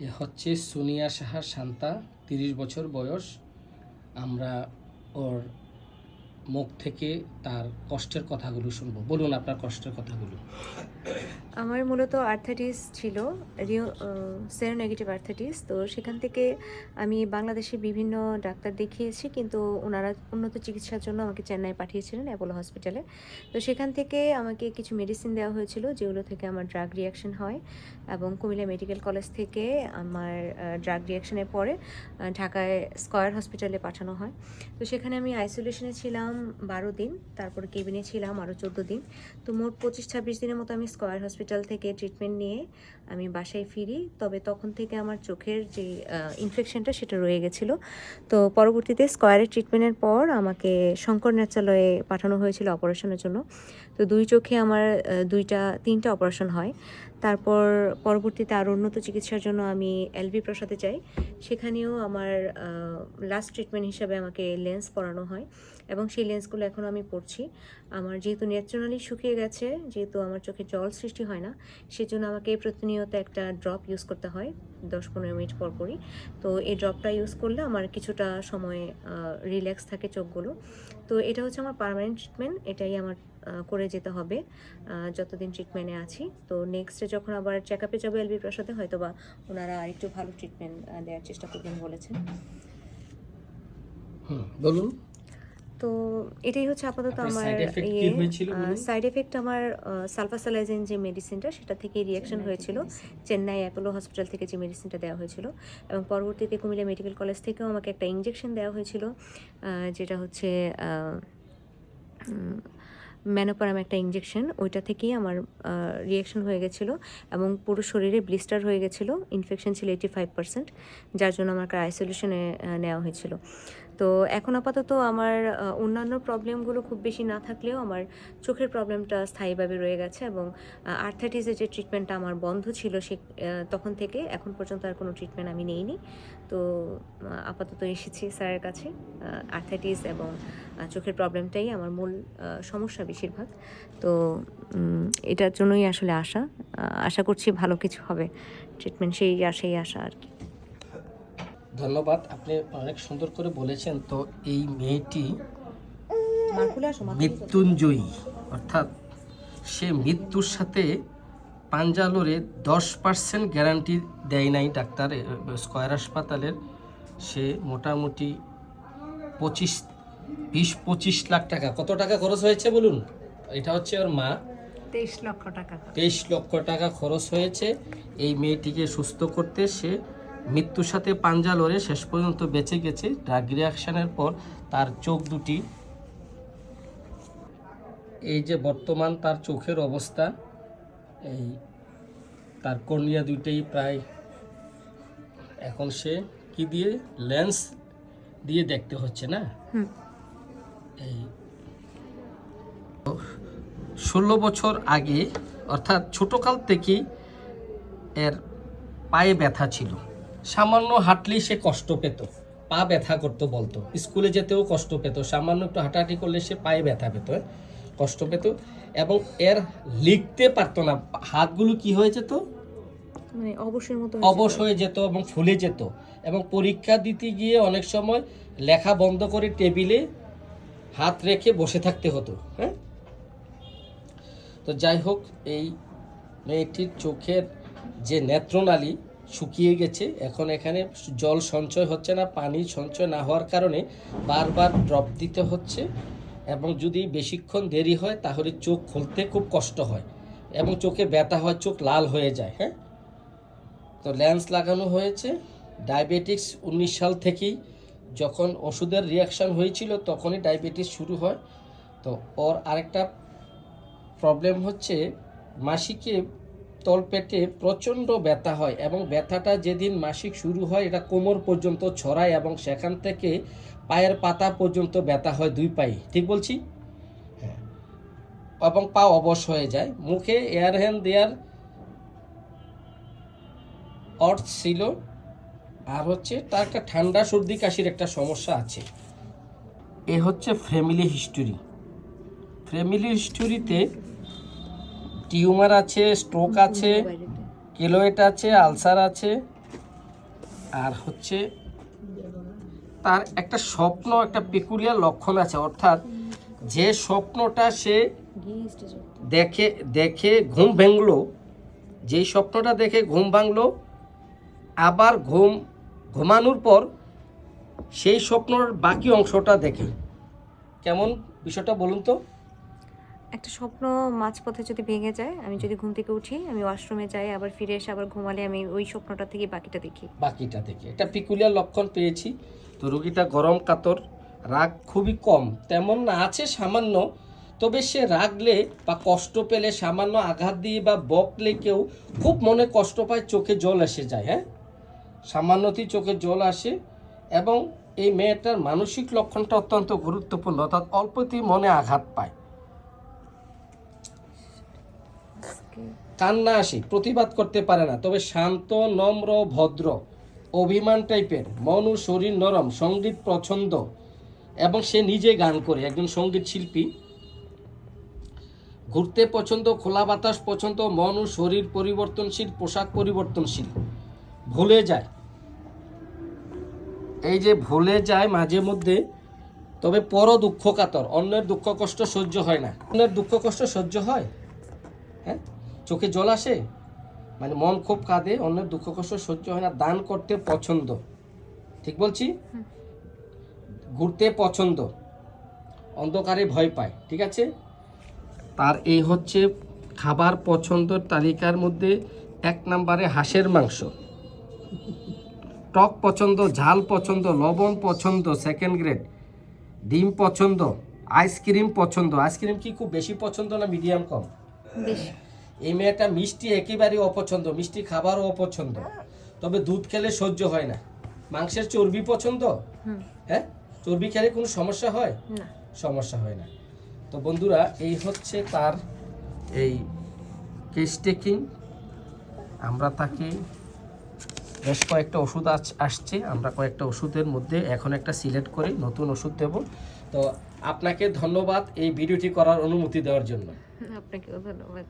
এ হচ্ছে সোনিয়া সাহা শান্তা, তিরিশ বছর বয়স। আমরা ওর মুখ থেকে তার কষ্টের কথাগুলো শুনব। বলুন আপনার কষ্টের কথাগুলো। আমার মূলত আর্থাইটিস ছিল রিও সেরো নেগেটিভ আর্থাইটিস তো সেখান থেকে আমি বাংলাদেশে বিভিন্ন ডাক্তার দেখিয়েছি, কিন্তু ওনারা উন্নত চিকিৎসার জন্য আমাকে চেন্নাই পাঠিয়েছিলেন অ্যাপোলো হসপিটালে তো সেখান থেকে আমাকে কিছু মেডিসিন দেওয়া হয়েছিল, যেগুলো থেকে আমার ড্রাগ রিয়াকশন হয়। এবং কুমিল্লা মেডিকেল কলেজ থেকে আমার ড্রাগ রিয়াকশনের পরে ঢাকায় স্কয়ার হসপিটালে পাঠানো হয়। তো সেখানে আমি আইসোলেশনে ছিলাম বারো দিন, তারপর কেবিনে ছিলাম আরও চোদ্দ দিন। তো মোট পঁচিশ ছাব্বিশ দিনের মতো আমি স্কয়ার হসপিটাল থেকে ট্রিটমেন্ট নিয়ে আমি বাসায় ফিরি। তবে তখন থেকে আমার চোখের যে ইনফেকশনটা সেটা রয়ে গেছিল। তো পরবর্তীতে স্কয়ারের ট্রিটমেন্টের পর আমাকে শঙ্কর নেত্রালয়ে পাঠানো হয়েছিল অপারেশনের জন্য। তো দুই চোখে আমার দুইটা, তিনটা অপারেশন হয়। তারপর পরবর্তীতে আরও উন্নত চিকিৎসার জন্য আমি এলভি প্রসাদে যাই। সেখানেও আমার লাস্ট ট্রিটমেন্ট হিসাবে আমাকে লেন্স পরানো হয়। এবং সেই লেন্সগুলো এখন আমি পড়ছি। আমার যেহেতু ন্যাচারালি শুকিয়ে গেছে, যেহেতু আমার চোখে জল সৃষ্টি হয় না, সেজন্য আমাকে প্রতিনিয়ত একটা ড্রপ ইউজ করতে হয় দশ পনেরো মিনিট পর পরই। তো এই ড্রপটা ইউজ করলে আমার কিছুটা সময় রিল্যাক্স থাকে চোখগুলো। তো এটা হচ্ছে আমার পার্মানেন্ট ট্রিটমেন্ট, এটাই আমার করে যেতে হবে যতদিন ট্রিটমেন্টে আছি। তো নেক্সটে যখন আবার চেক আপে যাব এলবি প্রসাদে হয়তো বা ওনারা আরেকটু ভালো ট্রিটমেন্ট দেওয়ার চেষ্টা করবেন বলেছেন। বলুন। তো এটাই হচ্ছে আপাতত আমার ইয়ে সাইড এফেক্ট আমার সালফাসালাইজিন যে মেডিসিনটা সেটা থেকে রিয়াকশন হয়েছিল। চেন্নাই অ্যাপোলো হসপিটাল থেকে যে মেডিসিনটা দেওয়া হয়েছিল। এবং পরবর্তীতে কুমিল্লা মেডিকেল কলেজ থেকেও আমাকে একটা ইঞ্জেকশন দেওয়া হয়েছিল যেটা হচ্ছে ম্যানোপারাম একটা ইঞ্জেকশন ওইটা থেকেই আমার রিয়াকশন হয়ে গেছিল এবং পুরো শরীরে ব্লিস্টার হয়ে গেছিল। ইনফেকশন ছিল এইটি ফাইভ পার্সেন্ট যার জন্য আমাকে আইসোলেশনে নেওয়া হয়েছিল। তো এখন আপাতত আমার অন্যান্য প্রবলেমগুলো খুব বেশি না থাকলেও আমার চোখের প্রবলেমটা স্থায়ীভাবে রয়ে গেছে এবং আর্থাইটিসের যে ট্রিটমেন্টটা আমার বন্ধ ছিল সে তখন থেকে এখন পর্যন্ত আর কোনো ট্রিটমেন্ট আমি নেইনি। তো আপাতত এসেছি স্যারের কাছে আর্থাইটিস এবং চোখের প্রবলেমটাই আমার মূল সমস্যা বেশিরভাগ। তো এটার জন্যই আসলে আশা আশা করছি ভালো কিছু হবে। ট্রিটমেন্ট সেই আশাই আশা আর কি। ধন্যবাদ আপনি অনেক সুন্দর করে বলেছেন তো এই মেয়েটি মৃত্যুঞ্জয়ী অর্থাৎ সে মৃত্যুর সাথে পাঞ্জালোরে দশ পার্সেন্ট গ্যারান্টি দেয় নাই ডাক্তার স্কয়ার হাসপাতালের। সে মোটামুটি পঁচিশ বিশ পঁচিশ লাখ টাকা। কত টাকা খরচ হয়েছে বলুন? এটা হচ্ছে ওর মা। তেইশ লক্ষ টাকা তেইশ লক্ষ টাকা খরচ হয়েছে। এই মেয়েটিকে সুস্থ করতে সে মৃত্যুর সাথে পাঞ্জা লড়ে শেষ পর্যন্ত বেঁচে গেছে ড্রাগ রিয়াকশনের পর তার চোখ দুটি। এই যে বর্তমান তার চোখের অবস্থা এই তার কর্নিয়া দুইটাই প্রায় এখন সে কি দিয়ে? লেন্স দিয়ে দেখতে হচ্ছে না। এই ষোলো বছর আগে অর্থাৎ ছোটকাল থেকেই এর পায়ে ব্যথা ছিল। সামান্য হাঁটলেই সে কষ্ট পেত। পা ব্যথা করতো বলতো। স্কুলে যেতেও কষ্ট পেত। সামান্য একটু হাঁটাহাঁটি করলে সে পায়ে ব্যথা পেত? কষ্ট পেত। এবং এর লিখতে পারতো না। হাতগুলো কি হয়ে যেত? মানে মতো অবশ হয়ে যেত এবং ফুলে যেত। এবং পরীক্ষা দিতে গিয়ে অনেক সময় লেখা বন্ধ করে টেবিলে হাত রেখে বসে থাকতে হতো হ্যাঁ? তো যাই হোক এই মেয়েটির চোখের যে নেত্রনালী শুকিয়ে গেছে। এখন এখানে জল সঞ্চয় হচ্ছে না, পানি সঞ্চয় না হওয়ার কারণে বারবার ড্রপ দিতে হচ্ছে এবং যদি বেশিক্ষণ দেরি হয় তাহলে চোখ খুলতে খুব কষ্ট হয় এবং চোখে ব্যথা হয়, চোখ লাল হয়ে যায় হ্যাঁ? তো লেন্স লাগানো হয়েছে। ডায়াবেটিক্স উনিশ সাল থেকেই যখন ওষুধের রিয়াকশন হয়েছিল তখনই ডায়াবেটিস শুরু হয়। তো ওর আরেকটা প্রবলেম হচ্ছে মাসিকে তলপেটে প্রচণ্ড ব্যথা হয় এবং ব্যথাটা যেদিন মাসিক শুরু হয় এটা কোমর পর্যন্ত ছড়ায় এবং সেখান থেকে পায়ের পাতা পর্যন্ত ব্যথা হয় দুই পায়ে। ঠিক বলছি? হ্যাঁ। এবং পা অবশ হয়ে যায়। মুখে এয়ার হ্যান্ড দেওয়ার অর্থ ছিল আর হচ্ছে তার একটা ঠান্ডা সর্দি কাশির একটা সমস্যা আছে। এ হচ্ছে ফ্যামিলি হিস্টোরি ফ্যামিলি হিস্টোরিতে টিউমার আছে স্ট্রোক আছে কেলোয়েট আছে আলসার আছে। আর হচ্ছে তার একটা স্বপ্ন, একটা পেকুলিয়ার লক্ষণ আছে। অর্থাৎ যে স্বপ্নটা সে দেখে দেখে ঘুম ভাঙলো, যেই স্বপ্নটা দেখে ঘুম ভাঙলো, আবার ঘুম ঘুমানোর পর সেই স্বপ্নর বাকি অংশটা দেখে। কেমন বিষয়টা বলুন তো? একটা স্বপ্ন মাঝপথে যদি ভেঙে যায়, আমি যদি ঘুম থেকে উঠি, আমি ওয়াশরুমে যাই, আবার ফিরে এসে আবার ঘুমালে, আমি ওই স্বপ্নটা থেকে বাকিটা দেখি। বাকিটা দেখে। এটা পিকুলিয়ার লক্ষণ পেয়েছি। তো রোগীটা গরম, কাতর, রাগ খুবই কম। তেমন না, আছে সামান্য, তবে সে রাগলে বা কষ্ট পেলে, সামান্য আঘাত দিয়ে বা বকলে কেউ খুব মনে কষ্ট পায়, চোখে জল এসে যায় হ্যাঁ? সামান্যতেই চোখে জল আসে এবং এই মেয়েটার মানসিক লক্ষণটা অত্যন্ত গুরুত্বপূর্ণ, অর্থাৎ অল্পতেই মনে আঘাত পায়। কান্না আসি, প্রতিবাদ করতে পারে না। তবে শান্ত, নম্র, ভদ্র, অভিমান টাইপের, মন ও শরীর নরম, সংগীত পছন্দ এবং সে নিজে গান করে। একজন সংগীত শিল্পী। ঘুরতে পছন্দ, খোলা বাতাস পছন্দ, মন ও শরীর পরিবর্তনশীল, পোশাক পরিবর্তনশীল। ভুলে যায়। এই যে ভুলে যায় মাঝে মধ্যে, তবে পর দুঃখ কাতর। অন্যের দুঃখ কষ্ট সহ্য হয় না। অন্যের দুঃখ কষ্ট সহ্য হয়? হ্যাঁ? চোখে জল আসে? মানে মন খুব কাঁদে অন্যের দুঃখ কষ্ট সহ্য হয় না দান করতে পছন্দ। ঠিক বলছি? ঘুরতে পছন্দ। অন্ধকারে ভয় পায় ঠিক আছে? তার এই হচ্ছে খাবার পছন্দর তালিকার মধ্যে এক নম্বরে হাঁসের মাংস। টক পছন্দ ঝাল পছন্দ লবণ পছন্দ সেকেন্ড গ্রেড ডিম পছন্দ আইসক্রিম পছন্দ। আইসক্রিম কি খুব বেশি পছন্দ না মিডিয়াম কম? বেশি। এই মেয়েটা মিষ্টি একেবারেই অপছন্দ মিষ্টি খাবারও অপছন্দ। তবে দুধ খেলে সহ্য হয় না। মাংসের চর্বি পছন্দ? হ্যাঁ? চর্বি খেলে কোনো সমস্যা হয়? সমস্যা হয় না। তো বন্ধুরা এই হচ্ছে তার এই কেস টেকিং আমরা তাকে বেশ কয়েকটা ওষুধ আস- আসছে। আমরা কয়েকটা ওষুধের মধ্যে এখন একটা সিলেক্ট করে নতুন ওষুধ দেব। তো আপনাকে ধন্যবাদ এই ভিডিওটি করার অনুমতি দেওয়ার জন্য। আপনাকেও ধন্যবাদ।